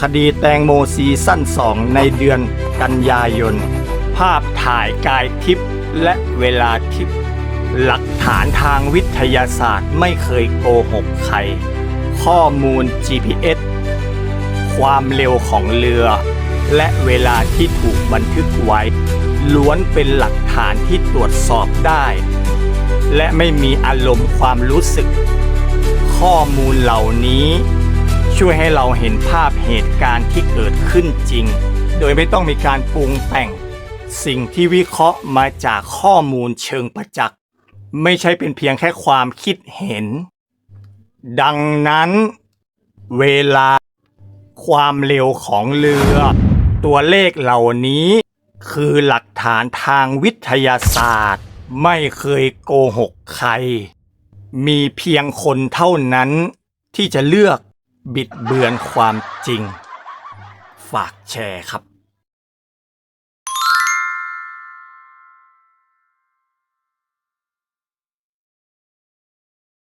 คดีแตงโมซีซั่น 2 ในเดือนกันยายน ภาพถ่ายกายทิพย์และเวลาทิพย์หลักฐานทางวิทยาศาสตร์ไม่เคยโกหกใคร ข้อมูล GPS ความเร็วของเรือ และเวลาที่ถูกบันทึกไว้ ล้วนเป็นหลักฐานที่ตรวจสอบได้ และไม่มีอารมณ์ความรู้สึก ข้อมูลเหล่านี้ ช่วยให้เราเห็นภาพเหตุการณ์ที่เกิดขึ้นจริง โดยไม่ต้องมีการปรุงแต่ง สิ่งที่วิเคราะห์มาจากข้อมูลเชิงประจักษ์ไม่ใช่เป็นเพียงแค่ความคิดเห็น ดังนั้น เวลา ความเร็วของเรือ ตัวเลขเหล่านี้คือหลักฐานทางวิทยาศาสตร์ ไม่เคยโกหกใคร มีเพียงคนเท่านั้นที่จะเลือก บิดเบือนความจริง ฝากแชร์ครับ